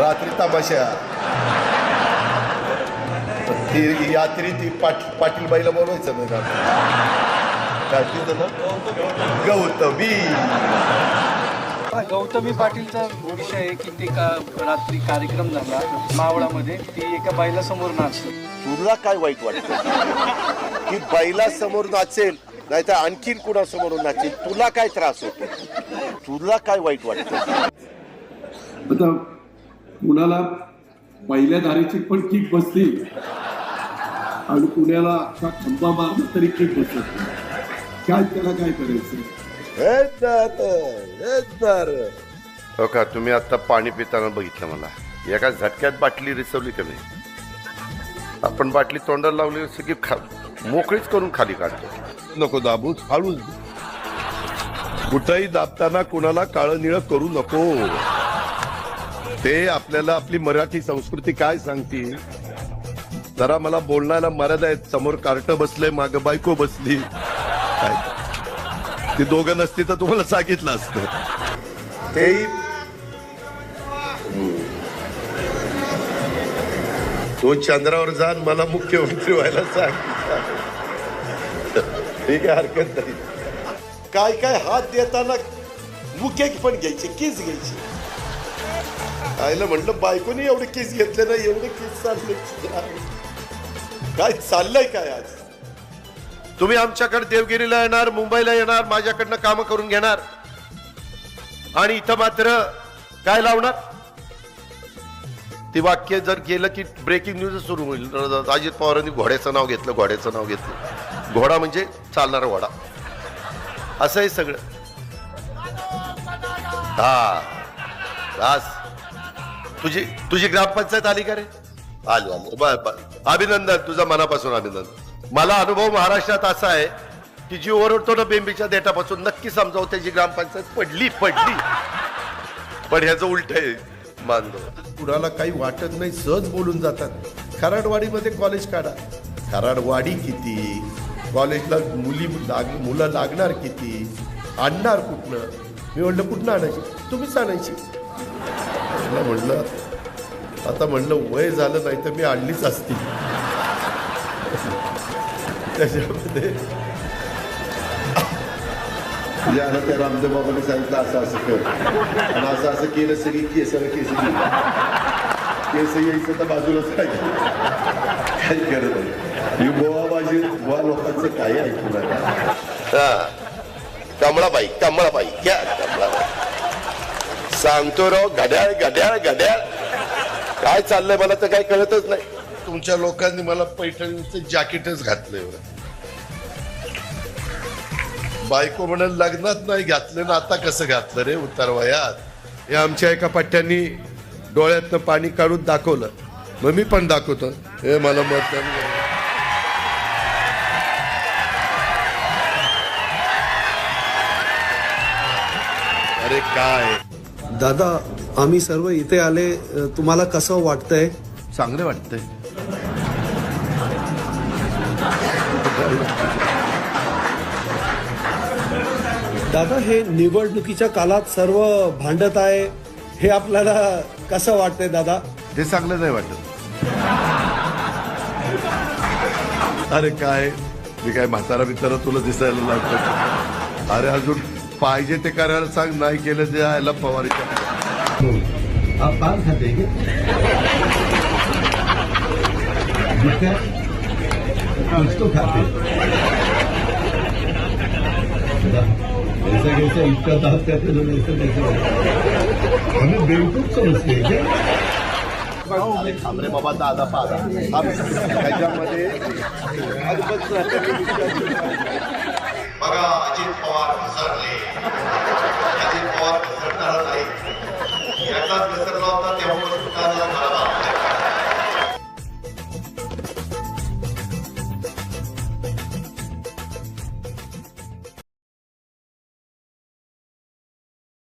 रात्री तमाशा. ती यात्री ती पाट पाटील बाईला बोलवायचं नाही का? काय तिचं ना गौतमी. गौतमी पाटीलचा विषय आहे की ते का रात्री कार्यक्रम झाला मावळामध्ये ती एका बाईला समोर नाचली तुला काय वाईट वाटतं? की बैला समोर नाचेल नाही तर आणखीन कुणासमोर नाचेल तुला काय त्रास होतो? तुला काय वाईट वाटतं? आता कुणाला पहिल्या धारेची पण किक बसली. आणि पुण्याला अख्खा खंबा मारला तरी किक बसत. काय त्याला काय करायचं? हो का तुम्ही आता पाणी पिताना बघितलं मला. एका झटक्यात बाटली रिसवली का नाही? आपण बाटली तोंडाला लावली सगळी खा मोकळीच करून खाली काढतो. नको दाबू फाळून दे. कुठंही दाबताना कुणाला काळं निळं करू नको. ते आपल्याला आपली मराठी संस्कृती काय सांगते जरा मला बोलण्याला मर्यादा आहेत. समोर कार्ट बसले माग बायको बसली. काय? ती दोघं नसती तर तुम्हाला सांगितलं असतं. तेही तो चंद्रावर जाण मला मुख्यमंत्री व्हायला सांग. ठीक आहे हरकत नाही. काय काय हात देताना मुख्य पण घ्यायचे कीच घ्यायचे? आईला म्हटलं बायकोनी एवढे केस घेतले नाही एवढे केस चालले. काय चाललंय काय आज? तुम्ही आमच्याकडे देवगिरीला येणार मुंबईला येणार माझ्याकडनं कामं करून घेणार. आणि इथं मात्र काय लावणार? ती वाक्य जर गेलं की ब्रेकिंग न्यूज सुरू होईल. अजित पवारांनी घोड्याचं नाव घेतलं घोड्याचं नाव घेतलं. घोडा म्हणजे चालणारा घोडा असं आहे सगळं. हा. आज तुझी तुझी ग्रामपंचायत आली का रे? आली आली. बर बर अभिनंदन तुझा मनापासून अभिनंदन. मला अनुभव महाराष्ट्रात असा आहे की जी ओरडतो ना बेंबीच्या देठापासून नक्की समजावं त्याची ग्रामपंचायत पडली पडली. पण ह्याचं उलट आहे मानलो. कुणाला काही वाटत नाही सहज बोलून जातात. खराडवाडीमध्ये कॉलेज काढा. खराडवाडी किती? कॉलेजला मुली लाग मुलं लागणार किती? आणणार कुठनं? मी म्हणलं कुठनं आणायची? तुम्हीच आणायची. म्हणलं आता म्हणलं वय झालं नाही तर मी आणलीच असती. त्याच्यामध्ये म्हणजे त्या रामदेव बाबाने सांगितलं असं असं कर. आणि असं असं केलं सगळी केस केस केस यायचं तर बाजूलाच काय काही करत नाही. गोवा बाजी गोवा लोकांचं काही ऐकू नका. कमळाबाई कमळाबाई घ्या कमळाबाई. सांगतो राव घड्याळ घड्याळ घड्याळ. काय चाललंय मला तर काही कळतच नाही. तुमच्या लोकांनी मला पैठणीचं जॅकेटच घातलंय बायको म्हणून लग्नात नाही घातलं ना आता कसं घातलं रे उतार वयात? हे आमच्या एका पट्ट्यांनी डोळ्यातनं पाणी काढून दाखवलं. मग मी पण दाखवतो. हे मला मत अरे काय? दादा आम्ही सर्व इथे आले तुम्हाला कसं वाटतंय? चांगलं वाटतंय. दादा हे निवडणुकीच्या काळात सर्व भांडत आहे हे आपल्याला कसं वाटतंय दादा? ते चांगलं नाही वाटत. अरे काय? मी काय म्हातारा बितारा तुला दिसायला लागतो अरे अजून पाहिजे ते करायला सांग नाही केलं ते यायला पवारीच्या आप पान खाते हैं उसको खाते. ऐसा कैसे इसका दांत करते लोग ऐसा कैसे हमें बेवकूफ समझते हैं? क्या बाबा दादा पादा त्याच्यामध्ये बघा अजित पवार घसरले